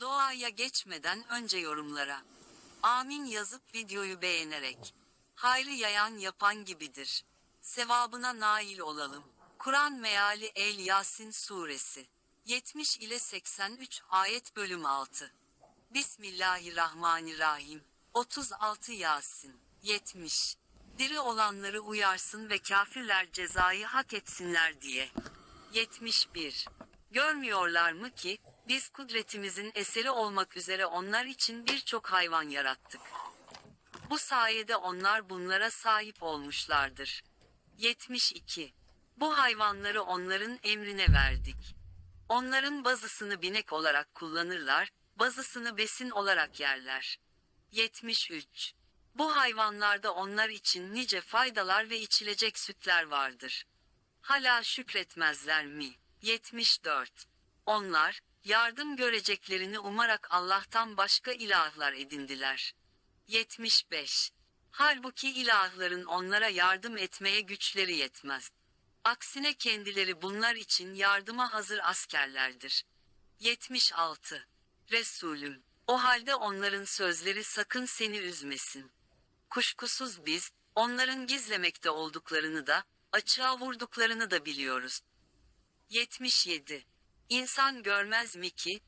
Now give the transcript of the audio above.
Doğaya geçmeden önce yorumlara. Amin yazıp videoyu beğenerek. Hayrı yayan yapan gibidir. Sevabına nail olalım. Kur'an meali El Yasin suresi. 70 ile 83 ayet bölüm 6. Bismillahirrahmanirrahim. 36 Yasin. 70. Diri olanları uyarsın ve kafirler cezayı hak etsinler diye. 71. Görmüyorlar mı ki, biz kudretimizin eseri olmak üzere onlar için birçok hayvan yarattık. Bu sayede onlar bunlara sahip olmuşlardır. 72. Bu hayvanları onların emrine verdik. Onların bazısını binek olarak kullanırlar, bazısını besin olarak yerler. 73. Bu hayvanlarda onlar için nice faydalar ve içilecek sütler vardır. Hala şükretmezler mi? 74. Onlar, yardım göreceklerini umarak Allah'tan başka ilahlar edindiler. 75. Halbuki ilahların onlara yardım etmeye güçleri yetmez. Aksine kendileri bunlar için yardıma hazır askerlerdir. 76. Resulüm, o halde onların sözleri sakın seni üzmesin. Kuşkusuz biz, onların gizlemekte olduklarını da, açığa vurduklarını da biliyoruz. 77. İnsan görmez mi ki,